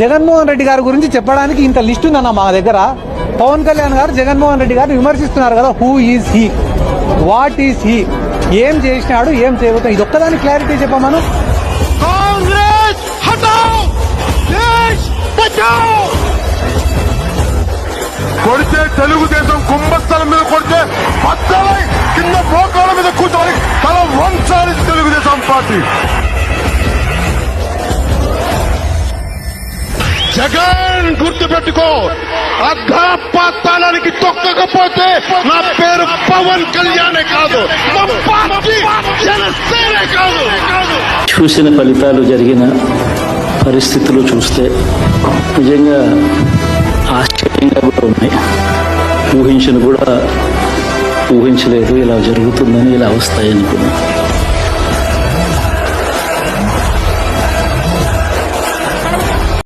జగన్మోహన్ రెడ్డి గారి గురించి చెప్పడానికి ఇంత లిస్ట్ ఉందన్న మా దగ్గర. పవన్ కళ్యాణ్ గారు జగన్మోహన్ రెడ్డి గారిని విమర్శిస్తున్నారు కదా who is he what is he ఏం చేసినాడు ఏం చేయబోతాం ఇది ఒక్కదాని క్లారిటీ చెప్పమను కాంగ్రెస్ కొడితే తెలుగుదేశం కుంభస్థలం మీద కొడితే పచ్చలై కింద మోకాల మీద కూర్చోవాలి. తల వంచాలి తెలుగుదేశం పార్టీ. జగన్ గుర్తుపెట్టుకో అర్ధపాతాళానికి తొక్కకపోతే నా పేరు పవన్ కళ్యాణే కాదు జనసేనే కాదు. చూసిన ఫలితాలు జరిగిన పరిస్థితులు చూస్తే నిజంగా ఆశ్చర్యంగా కూడా ఉన్నాయి. ఊహించిన కూడా ఊహించలేదు ఇలా జరుగుతుందని ఇలా వస్తాయనుకున్నాను.